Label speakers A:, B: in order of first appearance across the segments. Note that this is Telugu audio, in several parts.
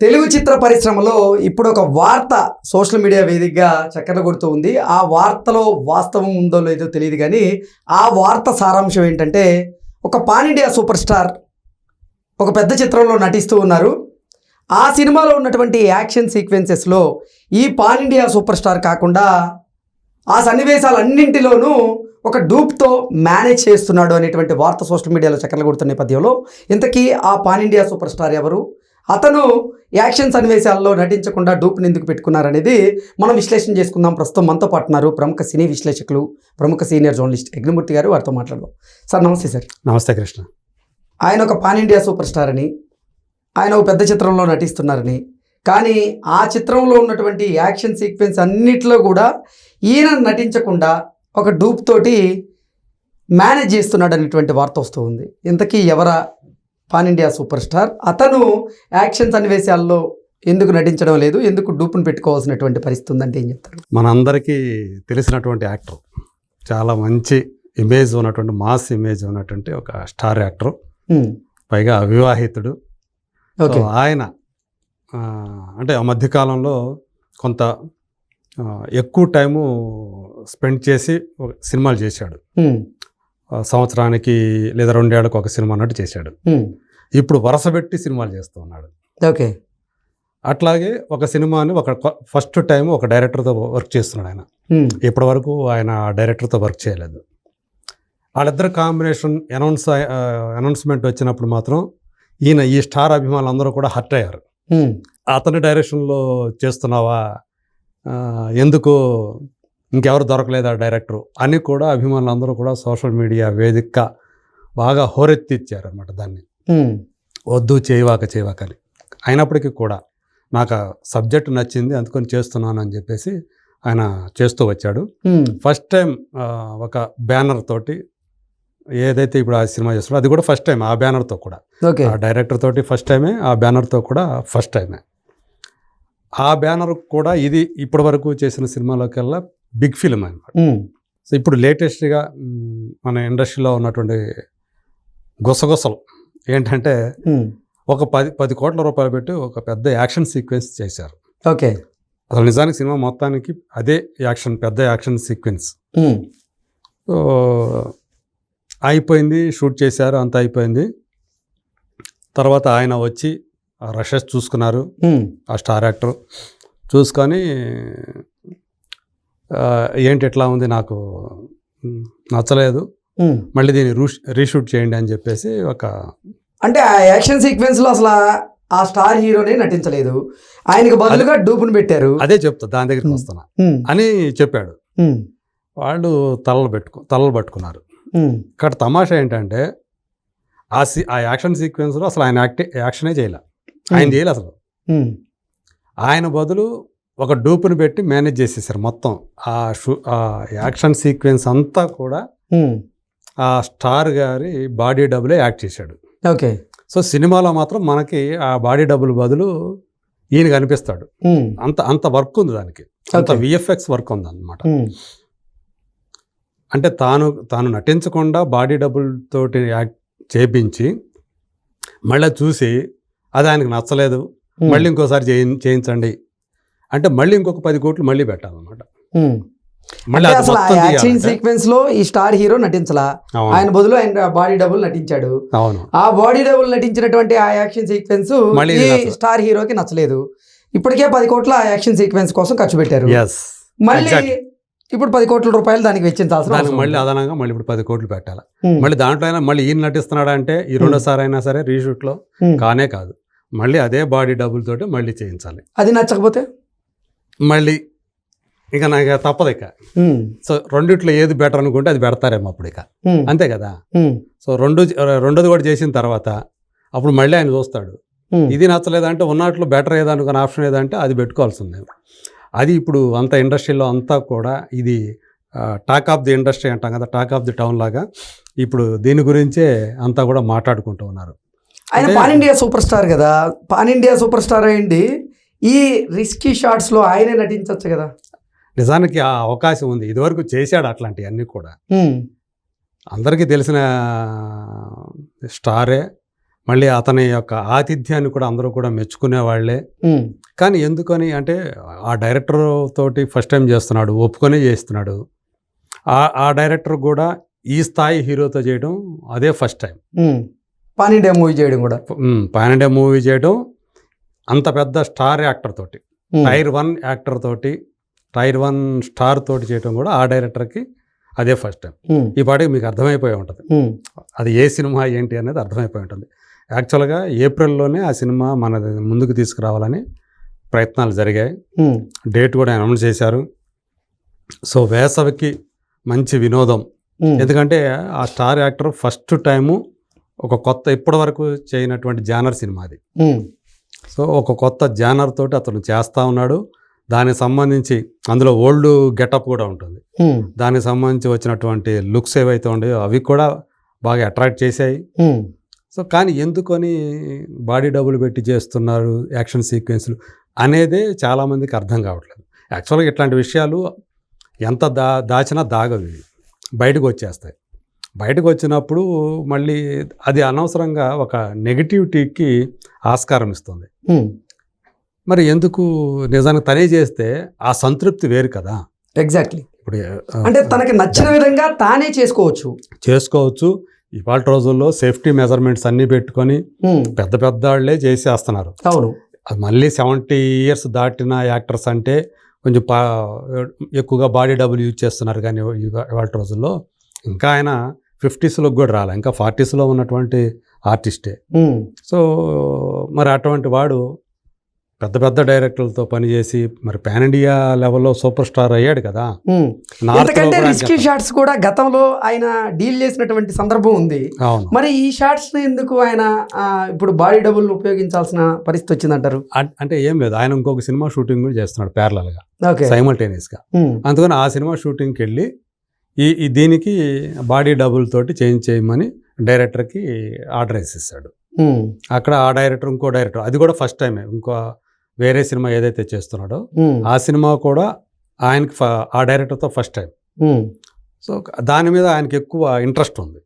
A: తెలుగు చిత్ర పరిశ్రమలో ఇప్పుడు ఒక వార్త సోషల్ మీడియా వేదికగా చక్కర్లు కొడుతూ ఉంది. ఆ వార్తలో వాస్తవం ఉందో లేదో తెలియదు కానీ ఆ వార్త సారాంశం ఏంటంటే ఒక పాన్ ఇండియా సూపర్ స్టార్ ఒక పెద్ద చిత్రంలో నటిస్తూ ఉన్నారు. ఆ సినిమాలో ఉన్నటువంటి యాక్షన్ సీక్వెన్సెస్లో ఈ పాన్ ఇండియా సూపర్ స్టార్ కాకుండా ఆ సన్నివేశాలన్నింటిలోనూ ఒక డూప్తో మేనేజ్ చేస్తున్నాడు అనేటువంటి వార్త సోషల్ మీడియాలో చక్కర్లు కొడుతున్న నేపథ్యంలో. ఇంతకీ ఆ పాన్ ఇండియా సూపర్ స్టార్ ఎవరు? అతను యాక్షన్ సన్నివేశాల్లో నటించకుండా డూప్ని ఎందుకు పెట్టుకున్నారనేది మనం విశ్లేషణ చేసుకుందాం. ప్రస్తుతం మనతో పాటు ఉన్నారు ప్రముఖ సినీ విశ్లేషకులు ప్రముఖ సీనియర్ జర్నలిస్ట్ యజ్ఞమూర్తి గారు. వారితో మాట్లాడదాం. సార్ నమస్తే సార్.
B: నమస్తే కృష్ణ.
A: ఆయన ఒక పాన్ ఇండియా సూపర్ స్టార్ అని ఆయన ఒక పెద్ద చిత్రంలో నటిస్తున్నారని కానీ ఆ చిత్రంలో ఉన్నటువంటి యాక్షన్ సీక్వెన్స్ అన్నిటిలో కూడా ఈయన నటించకుండా ఒక డూప్ తోటి మేనేజ్ చేస్తున్నాడు అనేటువంటి వార్త వస్తూ ఉంది. ఇంతకీ ఎవరా పాన్ ఇండియా సూపర్ స్టార్ అతను యాక్షన్ సన్నివేశాల్లో ఎందుకు నటించడం లేదు ఎందుకు డూప్ను పెట్టుకోవాల్సినటువంటి పరిస్థితి ఉందంటే ఏం చెప్తారు
B: మనందరికీ తెలిసినటువంటి యాక్టర్. చాలా మంచి ఇమేజ్ ఉన్నటువంటి మాస్ ఇమేజ్ ఉన్నటువంటి ఒక స్టార్ యాక్టర్. పైగా అవివాహితుడు. ఆయన అంటే ఆ మధ్యకాలంలో కొంత ఎక్కువ టైము స్పెండ్ చేసి ఒక సినిమాలు చేశాడు. సంవత్సరానికి లేదా రెండేళ్ళకు ఒక సినిమా అన్నట్టు చేశాడు. ఇప్పుడు వరుసపెట్టి సినిమాలు చేస్తూ ఉన్నాడు.
A: ఓకే.
B: అట్లాగే ఒక సినిమాని ఒక ఫస్ట్ టైం ఒక డైరెక్టర్తో వర్క్ చేస్తున్నాడు ఆయన. ఇప్పటి వరకు ఆయన డైరెక్టర్తో వర్క్ చేయలేదు. వాళ్ళిద్దరు కాంబినేషన్ అనౌన్స్ అనౌన్స్మెంట్ వచ్చినప్పుడు మాత్రం ఈయన ఈ స్టార్ అభిమానులు అందరూ కూడా హర్ట్ అయ్యారు. అతని డైరెక్షన్లో చేస్తున్నావా? ఎందుకు ఇంకెవరు దొరకలేదా డైరెక్టరు అని కూడా అభిమానులు అందరూ కూడా సోషల్ మీడియా వేదిక బాగా హోరెత్తిచ్చారు అనమాట దాన్ని వద్దు చేయవాక చేయవాక అని. అయినప్పటికీ కూడా నాకు ఆ సబ్జెక్ట్ నచ్చింది అందుకని చేస్తున్నాను అని చెప్పేసి ఆయన చేస్తూ వచ్చాడు. ఫస్ట్ టైం ఆ, ఒక బ్యానర్ తోటి ఏదైతే ఇప్పుడు ఆ సినిమా చేస్తున్నాడో అది కూడా ఫస్ట్ టైం ఆ బ్యానర్తో కూడా. ఆ డైరెక్టర్ తోటి ఫస్ట్ టైమే ఆ బ్యానర్తో కూడా ఫస్ట్ టైమే. ఆ బ్యానర్ కూడా ఇది ఇప్పటి వరకు చేసిన సినిమాలోకెల్లా బిగ్ ఫిల్మ్ అనమాట సో ఇప్పుడు లేటెస్ట్గా మన ఇండస్ట్రీలో ఉన్నటువంటి గుసగుసలు ఏంటంటే ఒక పది పది కోట్ల రూపాయలు పెట్టి ఒక పెద్ద యాక్షన్ సీక్వెన్స్ చేశారు.
A: ఓకే.
B: అసలు నిజానికి సినిమా మొత్తానికి అదే యాక్షన్ పెద్ద యాక్షన్ సీక్వెన్స్. సో అయిపోయింది షూట్ చేశారు అంతా అయిపోయింది. తర్వాత ఆయన వచ్చి రషెస్ చూసుకున్నారు. ఆ స్టార్ యాక్టర్ చూసుకొని ఏంటి ఎట్లా ఉంది నాకు నచ్చలేదు. మళ్ళీ దీన్ని రూష్ రీషూట్ చేయండి అని చెప్పేసి ఒక
A: అంటే ఆ యాక్షన్ సీక్వెన్స్లో అసలు ఆ- స్టార్ హీరోనే నటించలేదు. ఆయనకు బదులుగా డూపును పెట్టారు.
B: అదే చెప్తా దాని దగ్గరికి. వస్తున్నా. అని చెప్పాడు. వాళ్ళు తలలు పెట్టుకు తలలు పట్టుకున్నారు. ఇక్కడ తమాషా ఏంటంటే ఆ సి ఆ యాక్షన్ సీక్వెన్స్లో అసలు ఆయన యాక్టి యాక్షనే చేయలే. ఆయన చేయలే అసలు. ఆయన బదులు ఒక డూపుని పెట్టి మేనేజ్ చేసేసారు మొత్తం. ఆ షూ ఆ యాక్షన్ సీక్వెన్స్ అంతా కూడా ఆ స్టార్ గారి బాడీ డబులే యాక్ట్ చేశాడు.
A: ఓకే.
B: సో సినిమాలో మాత్రం మనకి ఆ బాడీ డబుల్ బదులు ఈయన కనిపిస్తాడు అంత అంత వర్క్ ఉంది దానికి. అంత. విఎఫ్ఎక్స్ వర్క్ ఉంది అనమాట అంటే తాను తాను నటించకుండా బాడీ తోటి యాక్ట్ చేపించి మళ్ళీ చూసి అది ఆయనకు నచ్చలేదు. మళ్ళీ ఇంకోసారి చేయి- చేయించండి. అంటే మళ్ళీ ఇంకొక పది కోట్లు మళ్ళీ పెట్టాలన్నమాట. మళ్ళీ
A: అసలు యాక్షన్ సీక్వెన్స్లో ఈ స్టార్ హీరో నటించలా? ఆయన బదులు ఆయన బాడీ డబుల్ నటించాడు.
B: అవును.
A: ఆ బాడీ డబుల్ నటించినటువంటి ఆ యాక్షన్ సీక్వెన్స్ ఈ. స్టార్ హీరోకి నచ్చలేదు. ఇప్పటికే పది కోట్ల ఆ యాక్షన్ సీక్వెన్స్ కోసం ఖర్చు పెట్టారు. మళ్ళీ. ఇప్పుడు పది కోట్ల రూపాయలు దానికి వెచ్చించాల్సిన
B: దానికి మళ్ళీ. అదనంగా మళ్ళీ ఇప్పుడు పది కోట్లు పెట్టాలి. మళ్ళీ దాంట్లో అయినా మళ్ళీ ఈయన నటిస్తున్నాడా అంటే ఈ రెండోసారి అయినా సరే రీషూట్లో. కానే కాదు. మళ్ళీ అదే బాడీ డబుల్ తోటి మళ్ళీ చేయించాలి.
A: అది నచ్చకపోతే?
B: మళ్ళీ ఇక నాకు తప్పదు ఇక. సో రెండిట్లో ఏది బెటర్ అనుకుంటే అది పెడతారేమో అప్పుడు ఇక. అంతే కదా? సో రెండు రెండోది కూడా చేసిన తర్వాత అప్పుడు మళ్ళీ ఆయన చూస్తాడు. ఇది నచ్చలేదంటే ఉన్నట్లు బెటర్ ఏదనుకున్న ఆప్షన్ ఏదంటే అది పెట్టుకోవాల్సిందే. అది ఇప్పుడు అంత ఇండస్ట్రీలో అంతా కూడా ఇది టాక్ ఆఫ్ ది ఇండస్ట్రీ అంటాం కదా టాక్ ఆఫ్ ది టౌన్ లాగా ఇప్పుడు దీని గురించే అంతా కూడా మాట్లాడుకుంటూ ఉన్నారు.
A: ఆయన పాన్ ఇండియా సూపర్ స్టార్ కదా. పాన్ ఇండియా సూపర్ స్టార్ అయింది. ఈ రిస్కీ షాట్స్లో ఆయనే నటించవచ్చు కదా.
B: నిజానికి ఆ అవకాశం ఉంది. ఇదివరకు చేశాడు అట్లాంటివన్నీ కూడా. అందరికీ తెలిసిన స్టారే మళ్ళీ అతని యొక్క ఆతిథ్యాన్ని కూడా అందరూ కూడా మెచ్చుకునే వాళ్ళే. కానీ ఎందుకని అంటే ఆ డైరెక్టర్ తోటి ఫస్ట్ టైం చేస్తున్నాడు ఒప్పుకొనే చేస్తున్నాడు. ఆ ఆ డైరెక్టర్ కూడా ఈ స్థాయి హీరోతో చేయడం అదే first time.
A: Um. Pan India movie చేయడం కూడా.
B: పాన్ ఇండియా మూవీ చేయడం అంత పెద్ద స్టార్ యాక్టర్ తోటి. టైర్ వన్ యాక్టర్ తోటి టైర్ వన్ స్టార్ తోటి చేయడం కూడా ఆ డైరెక్టర్కి అదే ఫస్ట్ టైం. ఈ పాటికి మీకు అర్థమైపోయి ఉంటుంది. అది ఏ సినిమా ఏంటి అనేది అర్థమైపోయి ఉంటుంది. యాక్చువల్గా ఏప్రిల్లోనే ఆ సినిమా మన ముందుకు తీసుకురావాలని ప్రయత్నాలు జరిగాయి. డేట్ కూడా అనౌన్స్ చేశారు. సో వేసవికి మంచి వినోదం. ఎందుకంటే ఆ స్టార్ యాక్టర్ ఫస్ట్ టైము ఒక కొత్త ఇప్పటి వరకు చేయనటువంటి జానర్ సినిమా అది. సో ఒక కొత్త జానర్ తోటి అతను చేస్తూ ఉన్నాడు. దానికి సంబంధించి అందులో ఓల్డ్ గెటప్ కూడా ఉంటుంది. దానికి సంబంధించి వచ్చినటువంటి లుక్స్ ఏవైతే ఉన్నాయో అవి కూడా బాగా అట్రాక్ట్ చేశాయి. సో కానీ ఎందుకని బాడీ డబ్బులు పెట్టి చేస్తున్నారు యాక్షన్ సీక్వెన్స్లు అనేదే చాలామందికి అర్థం కావట్లేదు. యాక్చువల్గా ఇట్లాంటి విషయాలు ఎంత దా దాచినా దాగవు బయటకు వచ్చేస్తాయి. బయటకు వచ్చినప్పుడు మళ్ళీ అది అనవసరంగా ఒక నెగిటివిటీకి ఆస్కారం ఇస్తుంది. మరి ఎందుకు? నిజానికి తనే చేస్తే ఆ సంతృప్తి వేరు కదా.
A: ఎగ్జాక్ట్లీ
B: ఇప్పుడు
A: అంటే తనకి నచ్చిన విధంగా తానే చేసుకోవచ్చు.
B: చేసుకోవచ్చు. ఇవాళ రోజుల్లో సేఫ్టీ మెజర్మెంట్స్ అన్నీ పెట్టుకొని పెద్ద పెద్ద వాళ్ళే చేసేస్తున్నారు.
A: అవును.
B: అది మళ్ళీ సెవెంటీ ఇయర్స్ దాటిన యాక్టర్స్ అంటే కొంచెం పా ఎక్కువగా బాడీ డబుల్ యూజ్ చేస్తున్నారు కానీ ఇవా- ఇవాళ రోజుల్లో. ఇంకా ఆయన ఫిఫ్టీస్లో కూడా రాలే. ఇంకా ఫార్టీస్లో ఉన్నటువంటి ఆర్టిస్టే. సో మరి అటువంటి వాడు పెద్ద పెద్ద డైరెక్టర్లతో పనిచేసి మరి పాన్ ఇండియా లెవెల్లో సూపర్ స్టార్ అయ్యాడు కదా.
A: ఎందుకంటే రిస్కీ షాట్స్ కూడా గతంలో ఆయన డీల్ చేసినటువంటి సందర్భం ఉంది. మరి ఈ షాట్స్ ఎందుకు ఆయన ఇప్పుడు బాడీ డబుల్ ఉపయోగించాల్సిన పరిస్థితి వచ్చిందంటారు?
B: అంటే ఏం లేదు. ఆయన ఇంకొక సినిమా షూటింగ్ కూడా చేస్తున్నాడు ప్యారలల్గా.
A: ఓకే.
B: సైమల్టేనియస్గా.
A: ఉమ్,
B: అందుకని ఆ సినిమా షూటింగ్కి వెళ్ళి ఈ దీనికి బాడీ డబుల్ తోటి చేంజ్ చేయమని డైరెక్టర్కి ఆర్డర్ వేసిస్తాడు
A: ఉమ్,
B: అక్కడ ఆ డైరెక్టర్ ఇంకో డైరెక్టర్ అది కూడా ఫస్ట్ టైమే ఇంకో వేరే సినిమా ఏదైతే చేస్తున్నాడో ఆ సినిమా కూడా ఆయనకి ఆ డైరెక్టర్తో ఫస్ట్ టైం. సో దాని మీద ఆయనకి ఎక్కువ ఇంట్రెస్ట్ ఉంది.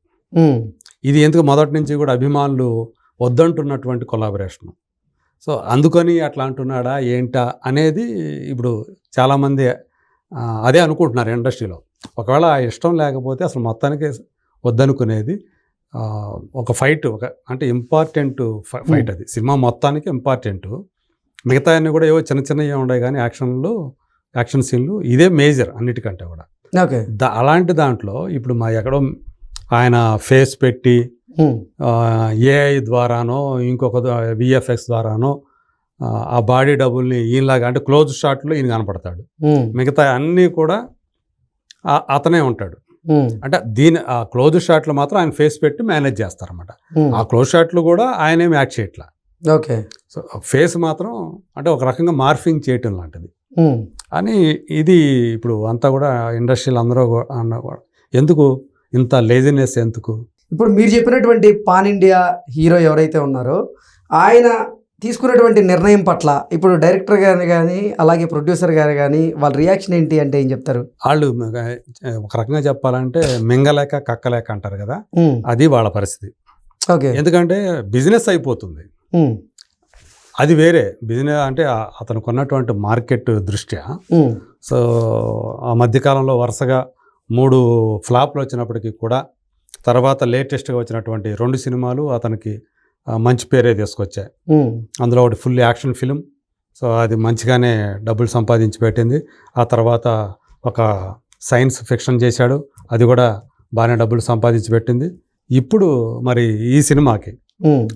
B: ఇది ఎందుకు మొదటి నుంచి కూడా అభిమానులు వద్దంటున్నటువంటి కొలాబరేషన్. సో అందుకని అట్లా అంటున్నాడా ఏంటా అనేది ఇప్పుడు చాలామంది అదే అనుకుంటున్నారు ఇండస్ట్రీలో. ఒకవేళ ఆ ఇష్టం లేకపోతే అసలు మొత్తానికి వద్దనుకునేది ఒక ఫైట్ ఒక అంటే ఇంపార్టెంట్ ఫైట్ అది. సినిమా మొత్తానికి ఇంపార్టెంట్. మిగతా అన్నీ కూడా ఏవో చిన్న చిన్నవి ఉన్నాయి కానీ యాక్షన్లు యాక్షన్ సీన్లు ఇదే మేజర్ అన్నిటికంటే కూడా.
A: ఓకే.
B: దా అలాంటి దాంట్లో ఇప్పుడు మా ఎక్కడో ఆయన ఫేస్ పెట్టి ఏఐ ద్వారానో ఇంకొక విఎఫ్ఎక్స్ ద్వారానో ఆ, బాడీ డబుల్ని ఈయనలాగా అంటే క్లోజ్ షాట్లో ఈయన కనపడతాడు. మిగతా అన్నీ కూడా అతనే ఉంటాడు. అంటే దీని ఆ క్లోజ్ షాట్లు మాత్రం ఆయన ఫేస్ పెట్టి మేనేజ్ చేస్తారన్నమాట. ఆ క్లోజ్ షాట్లు కూడా ఆయనేం యాక్ట్ చేయట్లా.
A: ఓకే.
B: సో ఫేస్ మాత్రం అంటే ఒక రకంగా మార్ఫింగ్ చేయటం లాంటిది. అని ఇది ఇప్పుడు అంతా కూడా ఇండస్ట్రీలో అందరూ అన్న కూడా ఎందుకు? ఇంత లేజినెస్ ఎందుకు?
A: ఇప్పుడు మీరు చెప్పినటువంటి పాన్ ఇండియా హీరో ఎవరైతే ఉన్నారో ఆయన తీసుకున్నటువంటి నిర్ణయం పట్ల ఇప్పుడు డైరెక్టర్ గారు కానీ అలాగే ప్రొడ్యూసర్ గారు కానీ వాళ్ళ రియాక్షన్ ఏంటి అంటే ఏం చెప్తారు?
B: వాళ్ళు ఒక రకంగా చెప్పాలంటే మింగలేక కక్కలేక అంటారు కదా అది వాళ్ళ పరిస్థితి.
A: ఓకే.
B: ఎందుకంటే బిజినెస్ అయిపోతుంది. అది వేరే. బిజినెస్ అంటే అతనికి ఉన్నటువంటి మార్కెట్ దృష్ట్యా సో ఆ మధ్యకాలంలో వరుసగా మూడు ఫ్లాప్లు వచ్చినప్పటికీ కూడా తర్వాత లేటెస్ట్గా వచ్చినటువంటి రెండు సినిమాలు అతనికి మంచి పేరే తీసుకొచ్చాయి అందులో ఒకటి ఫుల్ యాక్షన్ ఫిలిం. సో అది మంచిగానే డబ్బులు సంపాదించి పెట్టింది. ఆ తర్వాత ఒక సైన్స్ ఫిక్షన్ చేశాడు. అది కూడా బాగానే డబ్బులు సంపాదించి పెట్టింది. ఇప్పుడు మరి ఈ సినిమాకి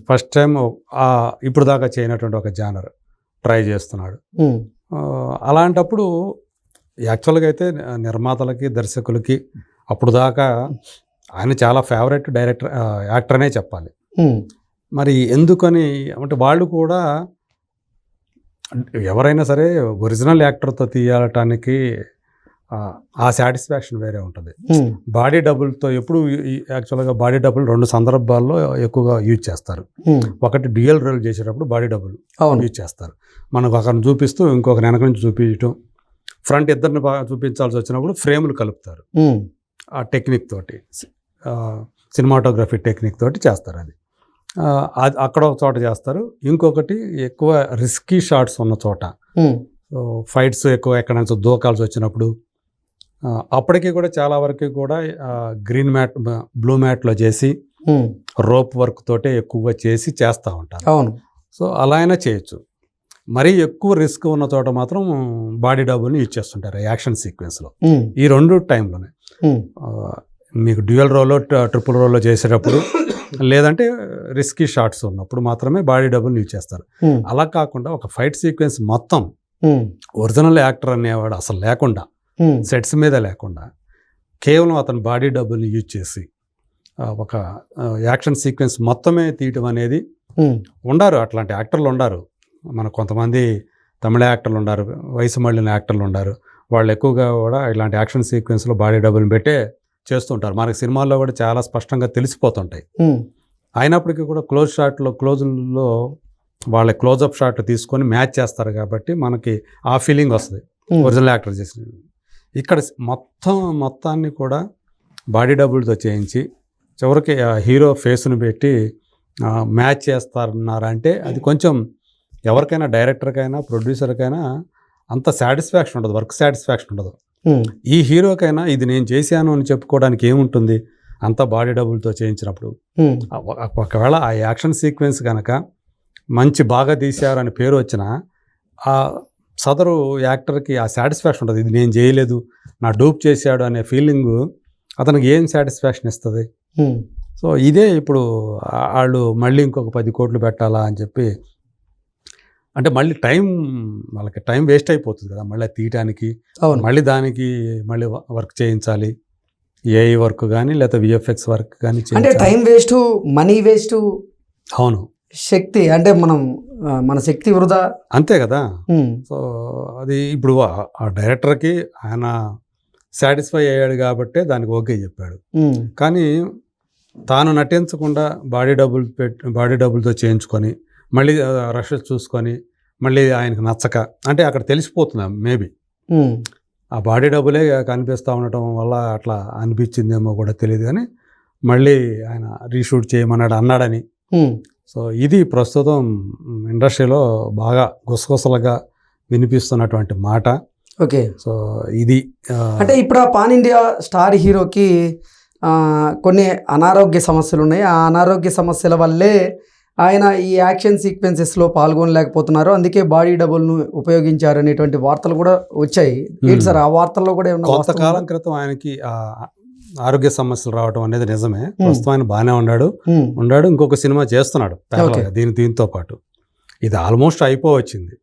B: ఫస్ట్ టైం ఆ ఇప్పుడు దాకా చేయనటువంటి ఒక జానర్ ట్రై చేస్తున్నాడు. అలాంటప్పుడు యాక్చువల్గా అయితే నిర్మాతలకి దర్శకులకి అప్పుడు దాకా ఆయన చాలా ఫేవరెట్ డైరెక్టర్ ఆ, యాక్టర్ అనే చెప్పాలి మరి ఎందుకని అంటే వాళ్ళు కూడా ఎవరైనా సరే ఒరిజినల్ యాక్టర్తో తీయటానికి ఆ, సాటిస్ఫాక్షన్ వేరే ఉంటుంది. బాడీ డబుల్తో ఎప్పుడు యాక్చువల్గా బాడీ డబుల్ రెండు సందర్భాల్లో ఎక్కువగా యూజ్ చేస్తారు. ఒకటి డ్యూయల్ రోల్ చేసేటప్పుడు బాడీ డబుల్ యూజ్ చేస్తారు. మనకు ఒకరిని చూపిస్తూ ఇంకొకరి వెనక నుంచి చూపించడం ఫ్రంట్ ఇద్దరిని చూపించాల్సి వచ్చినప్పుడు ఫ్రేములు కలుపుతారు. ఆ టెక్నిక్ తోటి సినిమాటోగ్రఫీ టెక్నిక్ తోటి చేస్తారు అది. అక్కడ ఒక చోట చేస్తారు. ఇంకొకటి ఎక్కువ రిస్కీ షాట్స్ ఉన్న చోట. సో ఫైట్స్ ఎక్కువ ఎక్కడ నుంచి దూకాల్సి వచ్చినప్పుడు. అప్పటికి కూడా చాలా వరకు కూడా గ్రీన్ మ్యాట్ బ్లూ మ్యాట్లో చేసి రోప్ వర్క్ తోటే ఎక్కువగా చేసి చేస్తూ ఉంటారు.
A: అవును.
B: సో అలా అయినా చేయొచ్చు. మరీ ఎక్కువ రిస్క్ ఉన్న చోట మాత్రం బాడీ డబుల్ని యూజ్ చేస్తుంటారు యాక్షన్ సీక్వెన్స్లో ఈ రెండు టైంలోనే. మీకు డ్యూయల్ రోలో ట్రిపుల్ రోలో చేసేటప్పుడు లేదంటే రిస్కీ షాట్స్ ఉన్నప్పుడు మాత్రమే బాడీ డబుల్ని యూజ్ చేస్తారు. అలా కాకుండా ఒక ఫైట్ సీక్వెన్స్ మొత్తం ఒరిజినల్ యాక్టర్ అనేవాడు అసలు లేకుండా సెట్స్ మీద లేకుండా కేవలం అతని బాడీ డబ్బుల్ని యూజ్ చేసి ఒక యాక్షన్ సీక్వెన్స్ మొత్తమే తీయటం అనేది ఉండారు. అట్లాంటి యాక్టర్లు ఉండారు. మన కొంతమంది తమిళ యాక్టర్లు ఉండారు వయసు మళ్ళిన యాక్టర్లు ఉండారు. వాళ్ళు ఎక్కువగా కూడా ఇలాంటి యాక్షన్ సీక్వెన్స్లో బాడీ డబ్బులు పెట్టే చేస్తుంటారు. మనకి సినిమాల్లో కూడా చాలా స్పష్టంగా తెలిసిపోతుంటాయి. అయినప్పటికీ కూడా క్లోజ్ షాట్లో క్లోజ్లో వాళ్ళ క్లోజప్ షాట్ తీసుకొని మ్యాచ్ చేస్తారు కాబట్టి మనకి ఆ ఫీలింగ్ వస్తుంది. ఒరిజినల్ యాక్టర్ చేసిన ఇక్కడ మొత్తం మొత్తాన్ని కూడా బాడీ డబుల్తో చేయించి చివరికి ఆ హీరో ఫేస్ను పెట్టి మ్యాచ్ చేస్తారన్నారంటే అది కొంచెం ఎవరికైనా డైరెక్టర్కైనా ప్రొడ్యూసర్కైనా అంత సాటిస్ఫాక్షన్ ఉండదు వర్క్ సాటిస్ఫాక్షన్ ఉండదు. ఈ హీరోకైనా ఇది నేను చేశాను అని చెప్పుకోవడానికి ఏముంటుంది? అంత బాడీ డబుల్తో చేయించినప్పుడు. ఒకవేళ ఆ యాక్షన్ సీక్వెన్స్ కనుక మంచి బాగా తీశారు అని పేరు వచ్చినా ఆ సదరు యాక్టర్కి ఆ సాటిస్ఫాక్షన్ ఉంటుంది ఇది నేను చేయలేదు నా డూప్ చేశాడు అనే ఫీలింగ్ అతనికి ఏం సాటిస్ఫాక్షన్ ఇస్తుంది? సో ఇదే ఇప్పుడు వాళ్ళు మళ్ళీ ఇంకొక పది కోట్లు పెట్టాలా అని చెప్పి అంటే మళ్ళీ టైం వాళ్ళకి టైం వేస్ట్ అయిపోతుంది కదా మళ్ళీ అది తీయటానికి.
A: అవును.
B: మళ్ళీ దానికి మళ్ళీ వర్క్ చేయించాలి. ఏఐ వర్క్ కానీ లేదా విఎఫ్ఎక్స్ వర్క్ కానీ
A: అంటే టైం వేస్ట్ మనీ వేస్ట్?
B: అవును.
A: శక్తి అంటే మనం మన శక్తి వృధా?
B: అంతే కదా. సో అది ఇప్పుడు ఆ- డైరెక్టర్కి ఆయన సాటిస్ఫై అయ్యాడు కాబట్టే దానికి ఓకే చెప్పాడు. కానీ తాను నటించకుండా బాడీ డబ్బులు పెట్టి బాడీ డబ్బులతో చేయించుకొని మళ్ళీ రషెస్ చూసుకొని మళ్ళీ ఆయనకు నచ్చక అంటే అక్కడ తెలిసిపోతుంది మేబీ. ఆ బాడీ డబ్బులే కనిపిస్తూ ఉండటం వల్ల అట్లా అనిపించిందేమో కూడా తెలియదు కానీ మళ్ళీ ఆయన రీషూట్ చేయమన్నాడు అన్నాడని. సో ఇది ప్రస్తుతం ఇండస్ట్రీలో బాగా గుసగుసలుగా వినిపిస్తున్నటువంటి మాట.
A: ఓకే.
B: సో ఇది
A: అంటే ఇప్పుడు ఆ పాన్ ఇండియా స్టార్ హీరోకి కొన్ని అనారోగ్య సమస్యలు ఉన్నాయి. ఆ అనారోగ్య సమస్యల వల్లే ఆయన ఈ యాక్షన్ సీక్వెన్సెస్లో పాల్గొనలేకపోతున్నారు. అందుకే బాడీ డబుల్ను ఉపయోగించారు అనేటువంటి వార్తలు కూడా వచ్చాయి. ఏంటి సార్ ఆ వార్తల్లో కూడా
B: కొంతకాలం? క్రితం ఆయనకి ఆరోగ్య సమస్యలు రావడం అనేది నిజమే. ప్రస్తుతం ఆయన బాగానే ఉన్నాడు. ఉన్నాడు ఇంకొక సినిమా చేస్తున్నాడు దీని దీంతో పాటు. ఇది ఆల్మోస్ట్ అయిపోవచ్చింది.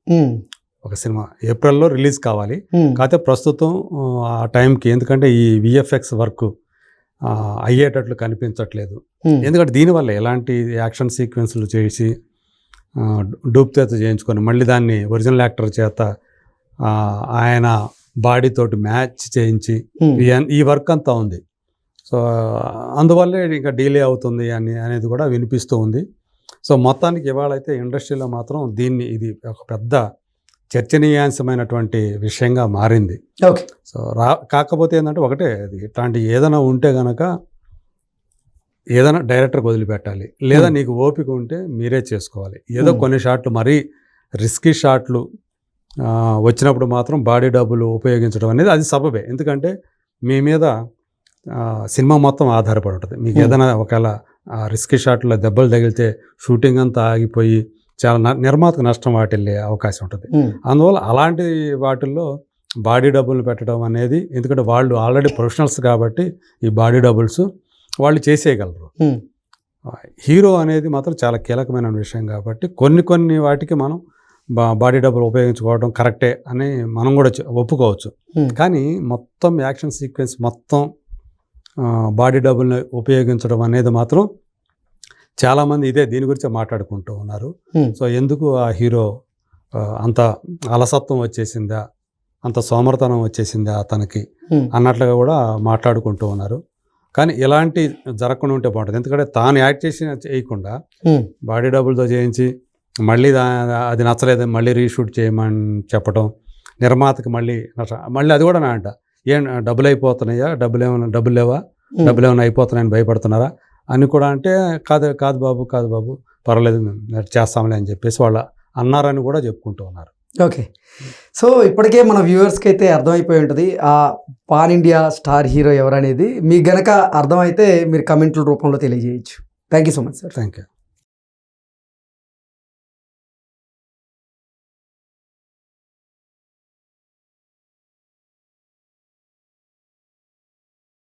B: ఒక సినిమా ఏప్రిల్లో రిలీజ్ కావాలి. కాకపోతే ప్రస్తుతం ఆ టైంకి ఎందుకంటే ఈ విఎఫ్ఎక్స్ వర్క్ అయ్యేటట్లు కనిపించట్లేదు. ఎందుకంటే దీనివల్ల ఎలాంటి యాక్షన్ సీక్వెన్స్లు చేసి ఆ, డూప్ చేత చేయించుకొని మళ్ళీ దాన్ని ఒరిజినల్ యాక్టర్ చేత ఆయన బాడీ తోటి మ్యాచ్ చేయించి ఈ వర్క్ అంతా ఉంది. సో అందువల్లే ఇంకా డిలే అవుతుంది అని అనేది కూడా వినిపిస్తూ ఉంది. సో మొత్తానికి ఇవాళ అయితే ఇండస్ట్రీలో మాత్రం దీన్ని ఇది ఒక పెద్ద చర్చనీయాంశమైనటువంటి విషయంగా మారింది
A: ఓకే
B: సో రా కాకపోతే ఏంటంటే ఒకటే అది ఇట్లాంటి ఏదైనా ఉంటే గనక ఏదైనా డైరెక్టర్కి వదిలిపెట్టాలి లేదా. నీకు ఓపిక ఉంటే మీరే చేసుకోవాలి ఏదో. కొన్ని షాట్లు మరీ రిస్కీ షాట్లు వచ్చినప్పుడు మాత్రం బాడీ డబ్బులు ఉపయోగించడం అనేది అది సబబే ఎందుకంటే మీ మీద సినిమా మొత్తం ఆధారపడి ఉంటుంది మీకు. ఏదైనా ఒకవేళ రిస్కీ షాట్లో దెబ్బలు తగిలితే షూటింగ్ అంతా ఆగిపోయి చాలా న- నిర్మాతకు నష్టం వాటిల్లే అవకాశం ఉంటుంది. అందువల్ల అలాంటి వాటిల్లో బాడీ డబుల్ని పెట్టడం అనేది ఎందుకంటే వాళ్ళు ఆల్రెడీ ప్రొఫెషనల్స్ కాబట్టి ఈ బాడీ డబుల్స్ వాళ్ళు చేసేయగలరు. హీరో అనేది మాత్రం చాలా కీలకమైన విషయం కాబట్టి కొన్ని కొన్ని వాటికి మనం బా బాడీ డబుల్ ఉపయోగించుకోవడం కరెక్టే అని మనం కూడా ఒప్పుకోవచ్చు. కానీ మొత్తం యాక్షన్ సీక్వెన్స్ మొత్తం బాడీ డబుల్ని ఉపయోగించడం అనేది మాత్రం చాలామంది ఇదే దీని గురించే మాట్లాడుకుంటూ ఉన్నారు. సో ఎందుకు ఆ హీరో అంత అలసత్వం వచ్చేసిందా అంత సోమరతనం వచ్చేసిందా అతనికి అన్నట్లుగా కూడా మాట్లాడుకుంటూ ఉన్నారు. కానీ ఇలాంటి జరగకుండా ఉంటే బాగుంటుంది. ఎందుకంటే తాను యాక్ట్ చేసి చేయకుండా బాడీ డబ్బులతో చేయించి మళ్ళీ అది నచ్చలేదు మళ్ళీ రీషూట్ చేయమని చెప్పడం నిర్మాతకి మళ్ళీ నచ్చ మళ్ళీ అది కూడా నా అంట. ఏం డబ్బులు అయిపోతున్నాయా? డబ్బులు ఏమైనా డబ్బులు లేవా? డబ్బులు ఏమైనా అయిపోతున్నాయని భయపడుతున్నారా? అని కూడా అంటే కాదు కాదు బాబు కాదు బాబు పర్వాలేదు మేము చేస్తాంలే అని చెప్పేసి వాళ్ళ అన్నారని కూడా చెప్పుకుంటూ ఉన్నారు.
A: ఓకే. సో ఇప్పటికే మన వ్యూవర్స్కి అయితే అర్థమైపోయి ఉంటుంది ఆ పాన్ ఇండియా స్టార్ హీరో ఎవరనేది. మీకు గనక అర్థమైతే మీరు కమెంట్ల రూపంలో తెలియజేయచ్చు. Thank you so much sir.
B: Thank you